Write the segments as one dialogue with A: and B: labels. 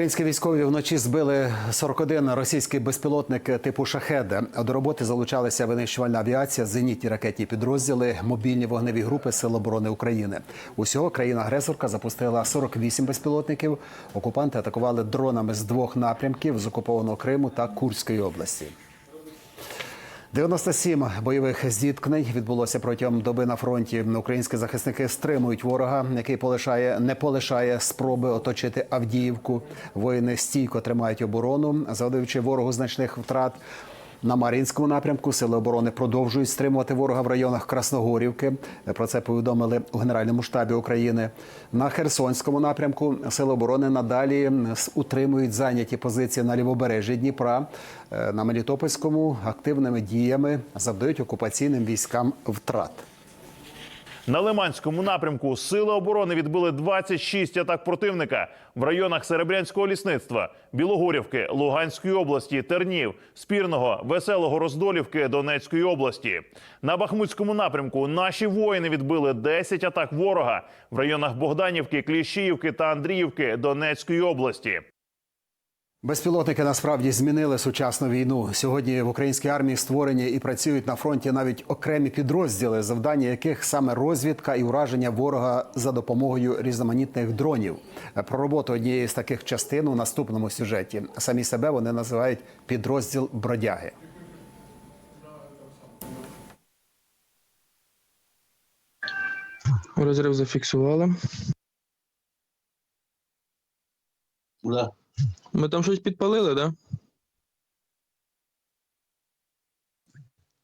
A: Українські військові вночі збили 41 російський безпілотник типу шахеда. До роботи залучалися винищувальна авіація, зенітні ракетні підрозділи, мобільні вогневі групи Сил оборони України. Усього країна-агресорка запустила 48 безпілотників. Окупанти атакували дронами з двох напрямків з окупованого Криму та Курської області. 97 бойових зіткнень відбулося протягом доби на фронті. Українські захисники стримують ворога, який полишає не полишає спроби оточити Авдіївку. Воїни стійко тримають оборону, завдаючи ворогу значних втрат. На Мар'їнському напрямку сили оборони продовжують стримувати ворога в районах Красногорівки. Про це повідомили у Генеральному штабі України. На Херсонському напрямку сили оборони надалі утримують зайняті позиції на лівобережжі Дніпра. Е, На Мелітопольському активними діями завдають окупаційним військам втрат.
B: На Лиманському напрямку сили оборони відбили 26 атак противника в районах Серебрянського лісництва, Білогорівки, Луганської області, Тернів, Спірного, Веселого Роздолівки Донецької області. На Бахмутському напрямку наші воїни відбили 10 атак ворога в районах Богданівки, Кліщіївки та Андріївки Донецької області.
A: Безпілотники насправді змінили сучасну війну. Сьогодні в українській армії створені і працюють на фронті навіть окремі підрозділи, завдання яких саме розвідка і ураження ворога за допомогою різноманітних дронів. Про роботу однієї з таких частин у наступному сюжеті. Самі себе вони називають підрозділ бродяги.
C: Розрив зафіксували.
D: Да.
C: Ми там щось підпалили, да?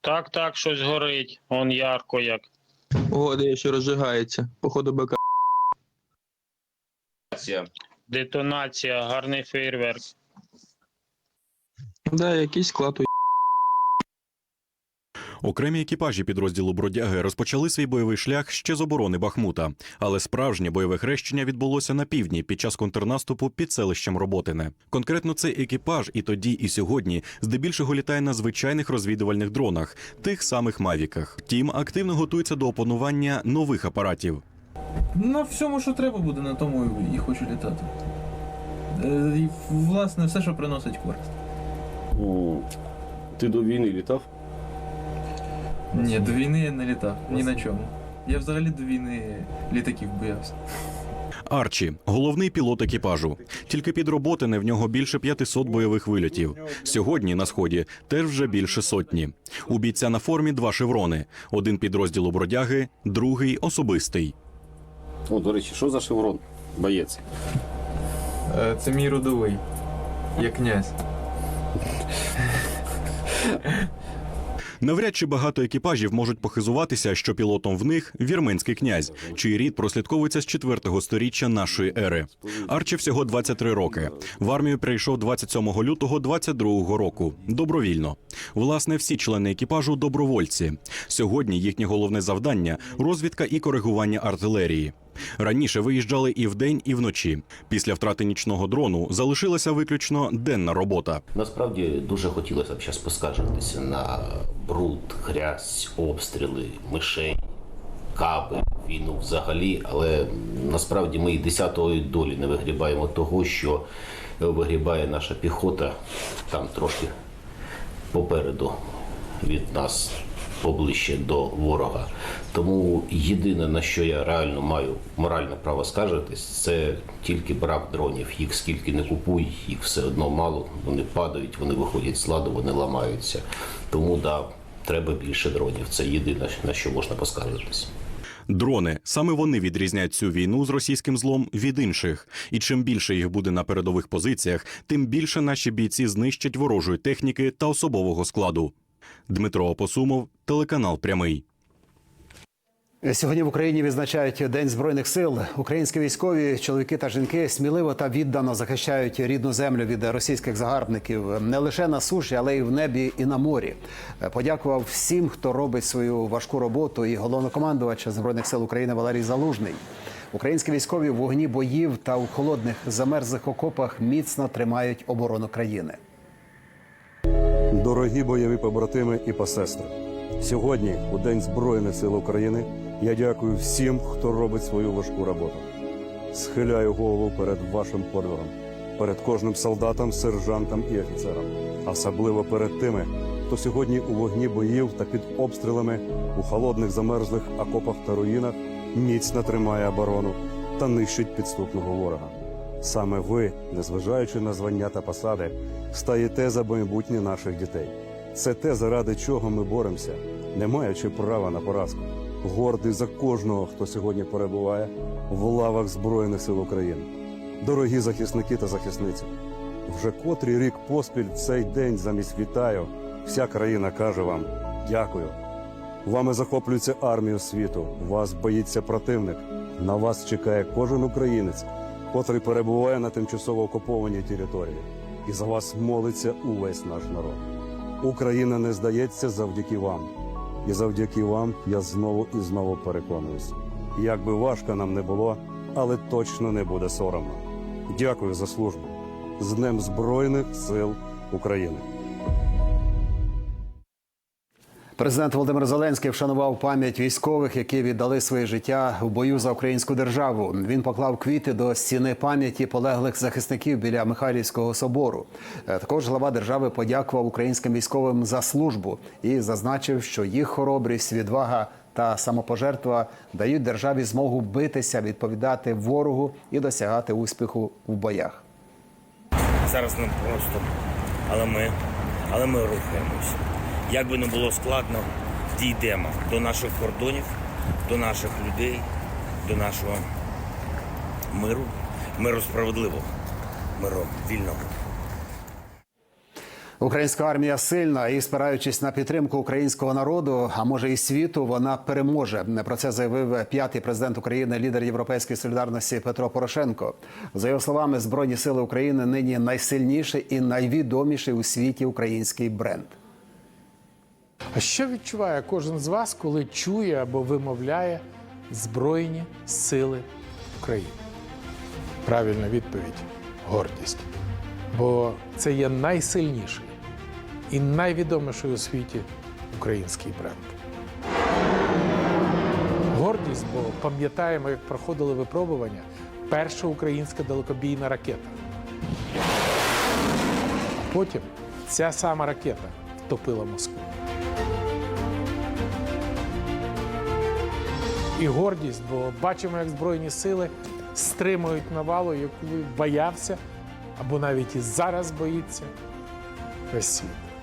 E: Так, так, щось горить. Он ярко як.
C: О, де ще розжигається. Походу БК.
E: Детонація, гарний фейерверк.
C: Да, якийсь склад у
F: Окремі екіпажі підрозділу бродяги розпочали свій бойовий шлях ще з оборони Бахмута, але справжнє бойове хрещення відбулося на півдні під час контрнаступу під селищем Роботине. Конкретно цей екіпаж і тоді, і сьогодні здебільшого літає на звичайних розвідувальних дронах, тих самих мавіках. Втім, активно готується до опанування нових апаратів.
G: На всьому, що треба буде, на тому і хочу літати. Е, І, власне, все, що приносить користь.
D: Ти до війни літав?
G: Ні, до війни я не літав, ні на чому. Я взагалі до війни літаків боявся.
F: Арчі головний пілот екіпажу. Тільки під роботине в нього більше 500 бойових вильотів. Сьогодні на сході теж вже більше сотні. У бійця на формі два шеврони: один підрозділу бродяги, другий особистий.
D: О, до речі, що за шеврон? Боєць.
G: Е, Це мій родовий. Я князь.
F: Навряд чи багато екіпажів можуть похизуватися, що пілотом в них вірменський князь, чий рід прослідковується з 4-го сторіччя нашої ери. Арчі всього 23 роки. В армію прийшов 27 лютого 22-го року. Добровільно. Власне, всі члени екіпажу добровольці. Сьогодні їхнє головне завдання розвідка і коригування артилерії. Раніше виїжджали і вдень, і вночі. Після втрати нічного дрону залишилася виключно денна робота.
H: Насправді дуже хотілося б зараз поскаржитися на бруд, грязь, обстріли, мишей, каби, війну взагалі, але насправді ми і десятої долі не вигрібаємо того, що вигрібає наша піхота там трошки попереду від нас. Поближче до ворога. Тому єдине, на що я реально маю моральне право скаржитись, це тільки брак дронів. Їх скільки не купуй, їх все одно мало. Вони падають, вони виходять з ладу, вони ламаються. Тому да, треба більше дронів. Це єдине, на що можна поскаржитись.
F: Дрони саме вони відрізняють цю війну з російським злом від інших. І чим більше їх буде на передових позиціях, тим більше наші бійці знищать ворожої техніки та особового складу. Дмитро Опосумов, телеканал Прямий.
A: Сьогодні в Україні відзначають День збройних сил. Українські військові, чоловіки та жінки сміливо та віддано захищають рідну землю від російських загарбників не лише на суші, але й в небі і на морі. Подякував всім, хто робить свою важку роботу. І головнокомандувач збройних сил України Валерій Залужний. Українські військові в вогні боїв та у холодних замерзлих окопах міцно тримають оборону країни.
I: Дорогі бойові побратими і посестри, сьогодні, у День Збройних сил України, я дякую всім, хто робить свою важку роботу. Схиляю голову перед вашим подвигом. перед кожним солдатом, сержантом і офіцером, особливо перед тими, хто сьогодні у вогні боїв та під обстрілами у холодних замерзлих окопах та руїнах міцно тримає оборону та нищить підступного ворога. Саме ви, незважаючи на звання та посади, стаєте за майбутнє наших дітей. Це те, заради чого ми боремося, не маючи права на поразку. Гордий за кожного, хто сьогодні перебуває в лавах Збройних сил України. Дорогі захисники та захисниці, вже котрий рік поспіль цей день замість вітаю, вся країна каже вам дякую. Вами захоплюється армія світу, вас боїться противник. На вас чекає кожен українець, котрий перебуває на тимчасово окупованій території. І за вас молиться увесь наш народ. Україна не здається завдяки вам. І завдяки вам я знову і знову переконуюся. Як би важко нам не було, але точно не буде соромно. Дякую за службу. З Днем Збройних сил України.
A: Президент Володимир Зеленський вшанував пам'ять військових, які віддали своє життя в бою за українську державу. Він поклав квіти до стіни пам'яті полеглих захисників біля Михайлівського собору. Е, Також глава держави подякував українським військовим за службу і зазначив, що їх хоробрість, відвага та самопожертва дають державі змогу битися, відповідати ворогу і досягати успіху в боях.
J: Зараз не просто, але ми, але ми рухаємося. Як би не було складно, дійдемо до наших кордонів, до наших людей, до нашого миру, миру справедливого, миру вільного.
A: Українська армія сильна і, спираючись на підтримку українського народу, а може і світу, вона переможе. Про це заявив п'ятий президент України, лідер Європейської солідарності Петро Порошенко. За його словами, збройні сили України нині найсильніший і найвідоміший у світі український бренд.
K: А що відчуває кожен з вас, коли чує або вимовляє Збройні сили України? Правильна відповідь гордість. Бо це є найсильніший і найвідоміший у світі український бренд. Гордість, бо пам'ятаємо, як проходили випробування перша українська далекобійна ракета. А потім ця сама ракета втопила Москву. І гордість, бо бачимо, як Збройні сили стримують навалу, яку боявся або навіть і зараз боїться світ.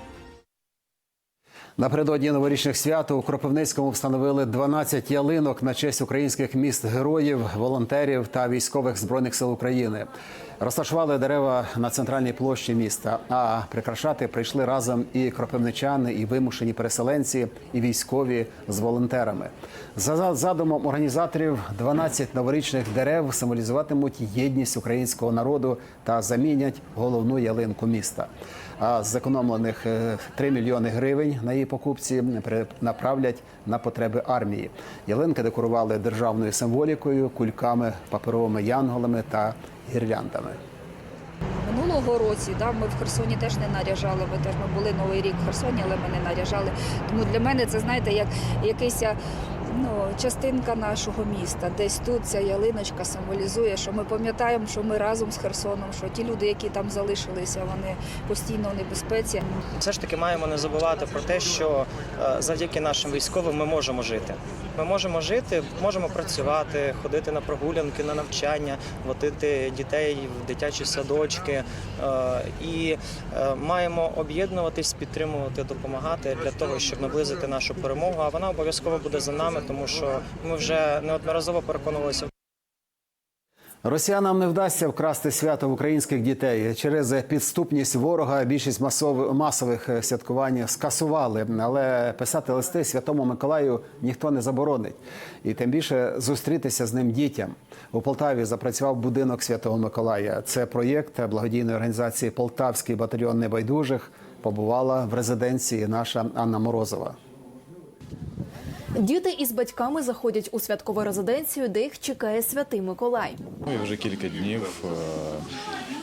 A: Напередодні новорічних свят у Кропивницькому встановили 12 ялинок на честь українських міст героїв, волонтерів та військових збройних сил України. Розташували дерева на центральній площі міста. А прикрашати прийшли разом і кропивничани, і вимушені переселенці, і військові з волонтерами. За задумом організаторів, 12 новорічних дерев символізуватимуть єдність українського народу та замінять головну ялинку міста. А зекономлених е, 3 мільйони гривень на її покупці направлять на потреби армії. Ялинки декорували державною символікою, кульками, паперовими янголами та гірляндами.
L: Минулого році да, ми в Херсоні теж не наряжали. Ми теж ми були новий рік в Херсоні, але ми не наряжали. Тому для мене це знаєте, як якийсь ну, частинка нашого міста. Десь тут ця ялиночка символізує, що ми пам'ятаємо, що ми разом з Херсоном, що ті люди, які там залишилися, вони постійно в небезпеці.
M: Все ж таки маємо не забувати про те, що е, завдяки нашим військовим ми можемо жити. Ми можемо жити, можемо працювати, ходити на прогулянки, на навчання, водити дітей в дитячі садочки е, і е, маємо об'єднуватись, підтримувати, допомагати для того, щоб наблизити нашу перемогу. А вона обов'язково буде за нами, тому що ми вже неодноразово переконувалися
A: Росіянам не вдасться вкрасти свято в українських дітей через підступність ворога. Більшість масов... масових святкувань скасували, але писати листи святому Миколаю ніхто не заборонить, і тим більше зустрітися з ним дітям. У Полтаві запрацював будинок Святого Миколая. Це проєкт благодійної організації Полтавський батальйон небайдужих. Побувала в резиденції наша Анна Морозова.
N: Діти із батьками заходять у святкову резиденцію, де їх чекає святий Миколай.
O: Він вже кілька днів е,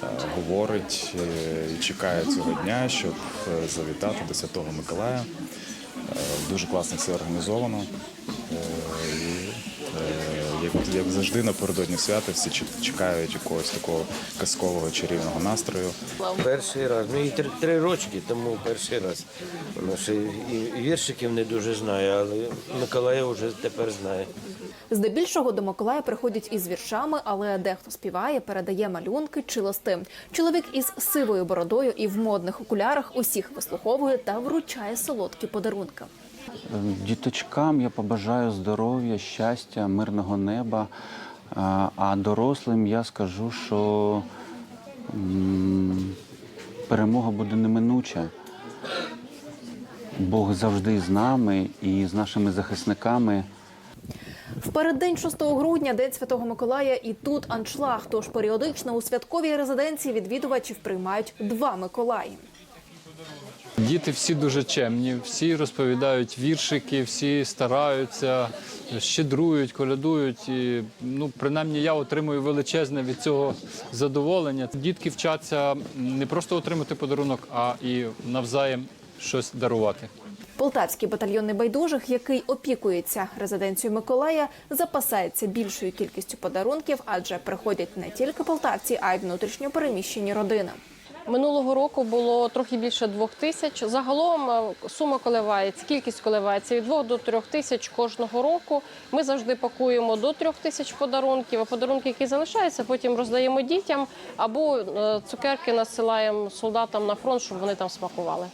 O: е, говорить е, і чекає цього дня, щоб завітати до Святого Миколая. Дуже класно все організовано. Як, як завжди напередодні свята, всі чекають якогось такого казкового чарівного настрою.
P: Перший раз. Ну і три, три рочки, тому перший раз. Воно ще і, віршиків не дуже знає, але Миколая вже тепер знає.
N: Здебільшого до Миколая приходять із віршами, але дехто співає, передає малюнки чи листи. Чоловік із сивою бородою і в модних окулярах усіх вислуховує та вручає солодкі подарунки.
Q: Діточкам я побажаю здоров'я, щастя, мирного неба. А дорослим я скажу, що перемога буде неминуча. Бог завжди з нами і з нашими захисниками.
N: В переддень 6 грудня, День Святого Миколая, і тут аншлаг. Тож періодично у святковій резиденції відвідувачів приймають два Миколаї.
R: Діти всі дуже чемні, всі розповідають віршики, всі стараються, щедрують, колядують. І, ну, принаймні я отримую величезне від цього задоволення. Дітки вчаться не просто отримати подарунок, а і навзаєм щось дарувати.
N: Полтавський батальйон небайдужих, який опікується резиденцією Миколая, запасається більшою кількістю подарунків, адже приходять не тільки полтавці, а й внутрішньо переміщені родини.
S: Минулого року було трохи більше двох тисяч. Загалом е, сума коливається, кількість коливається від двох до трьох тисяч кожного року. Ми завжди пакуємо до трьох тисяч подарунків. А подарунки, які залишаються, потім роздаємо дітям або е, цукерки насилаємо солдатам на фронт, щоб вони там смакували.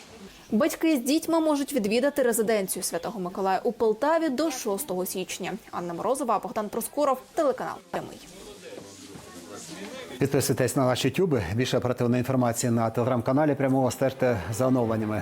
N: Батьки з дітьми можуть відвідати резиденцію Святого Миколая у Полтаві до 6 січня. Анна Морозова, Богдан Проскоров, телеканал Прямий.
A: Підписуйтесь на наші тюби. Більше оперативної інформації на телеграм-каналі. Прямого стежте за оновленнями